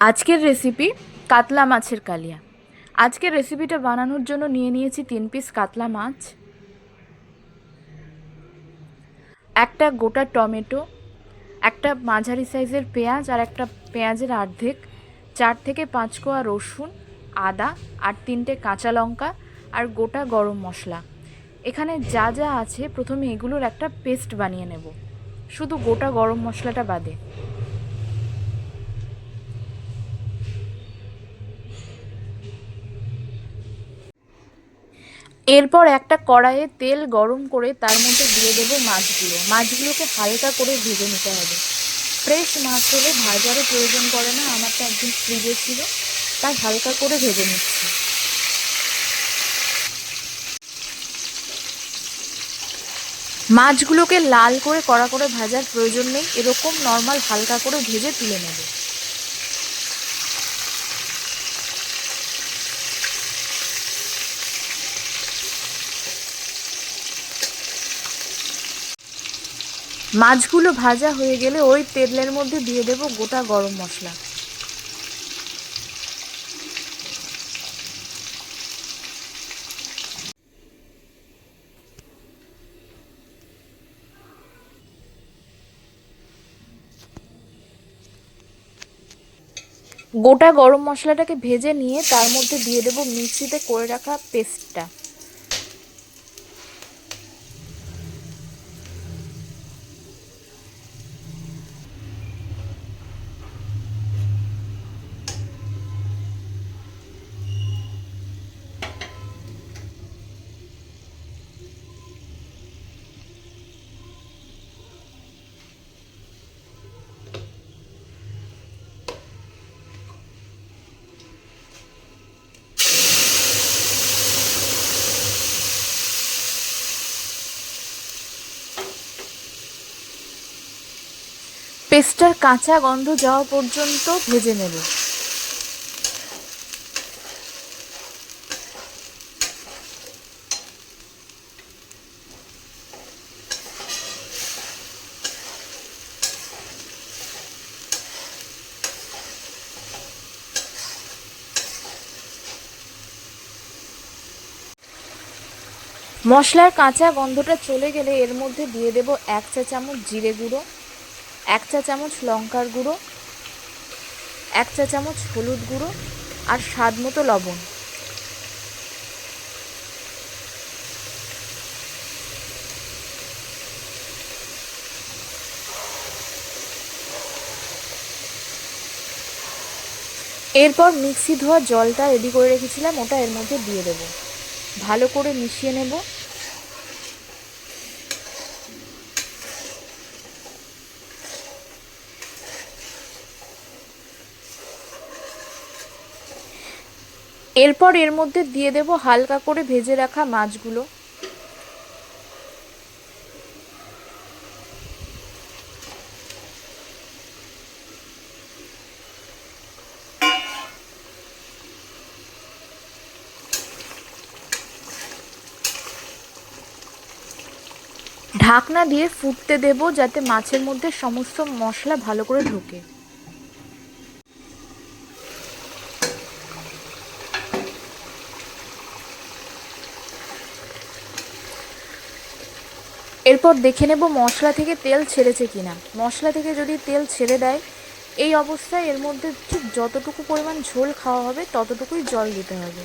আজকের রেসিপি কাতলা মাছের কালিয়া। আজকের রেসিপিটা বানানোর জন্য নিয়ে নিয়েছি তিন পিস কাতলা মাছ। একটা গোটা টমেটো, একটা মাঝারি সাইজের পেঁয়াজ আর একটা পেঁয়াজের অর্ধেক, চার থেকে পাঁচ কোয়া রসুন, আদা আর তিনটে কাঁচা লঙ্কা আর গোটা গরম মশলা। এখানে যা যা আছে, প্রথমে এগুলোর একটা পেস্ট বানিয়ে নেব। শুধু গোটা গরম মশলাটা বাদে। এরপর একটা কড়াইয়ে তেল গরম করে তার মধ্যে দিয়ে দেবো মাছগুলো। মাছগুলোকে হালকা করে ভেজে নিতে হবে। ফ্রেশ মাছ হলে ভাজারও প্রয়োজন পড়ে না আমার তো একদিন ফ্রিজে ছিল, তাই হালকা করে ভেজে নিচ্ছি। মাছগুলোকে লাল করে কড়া করে ভাজার প্রয়োজন নেই, এরকম নর্মাল হালকা করে ভেজে তুলে নেবে। মাছগুলো ভাজা হয়ে গেলে ওই তেলের মধ্যে দিয়ে দেব গোটা গরম মশলা। গোটা গরম মশলাটাকে ভেজে নিয়ে তার মধ্যে দিয়ে দেব মিক্সিতে করে রাখা পেস্টটা। পেস্টটার কাঁচা গন্ধ যাওয়া পর্যন্ত ভেজে নেব। মশলার কাঁচা গন্ধটা চলে গেলে এর মধ্যে দিয়ে দেব এক চা চামচ জিরে গুঁড়ো। এক চা চামচ লঙ্কার গুঁড়ো, এক চা চামচ হলুদ গুঁড়ো আর স্বাদ মতো লবণ। এরপর মিক্সি ধোয়া জলটা রেডি করে রেখেছিলাম, ওটা এর মধ্যে দিয়ে দেবো। ভালো করে মিশিয়ে নেব। এরপর এর মধ্যে দিয়ে দেব হালকা করে ভেজে রাখা মাছগুলো। ঢাকনা দিয়ে ফুটতে দেব যাতে মাছের মধ্যে সমস্ত মশলা ভালো করে ঢোকে। এরপর দেখে নেব মশলা থেকে তেল ছেড়েছে কি না মশলা থেকে যদি তেল ছেড়ে দেয়, এই অবস্থায় এর মধ্যে ঠিক যতটুকু পরিমাণ ঝোল খাওয়া হবে, ততটুকুই জল দিতে হবে।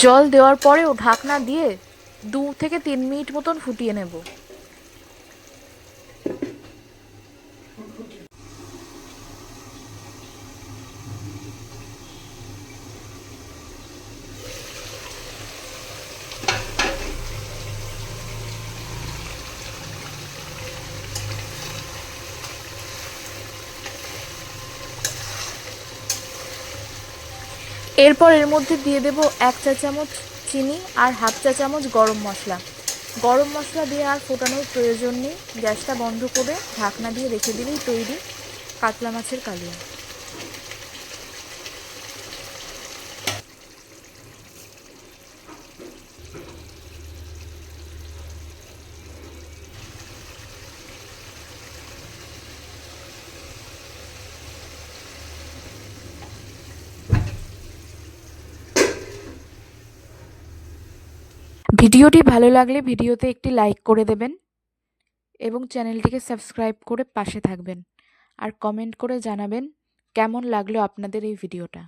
জল দেওয়ার পরেও ঢাকনা দিয়ে দু থেকে তিন মিনিট মতন ফুটিয়ে নেব। এরপর এর মধ্যে দিয়ে দেব এক চা চামচ চিনি আর হাফ চা চামচ গরম মশলা। গরম মশলা দিয়ে আর ফোটানোর প্রয়োজন নেই। গ্যাসটা বন্ধ করে ঢাকনা দিয়ে রেখে দিলেই তৈরি কাতলা মাছের কালিয়া। ভিডিওটি ভালো লাগলে ভিডিওতে একটি লাইক করে দেবেন এবং চ্যানেলটিকে সাবস্ক্রাইব করে পাশে থাকবেন। আর কমেন্ট করে জানাবেন কেমন লাগল আপনাদের এই ভিডিওটা।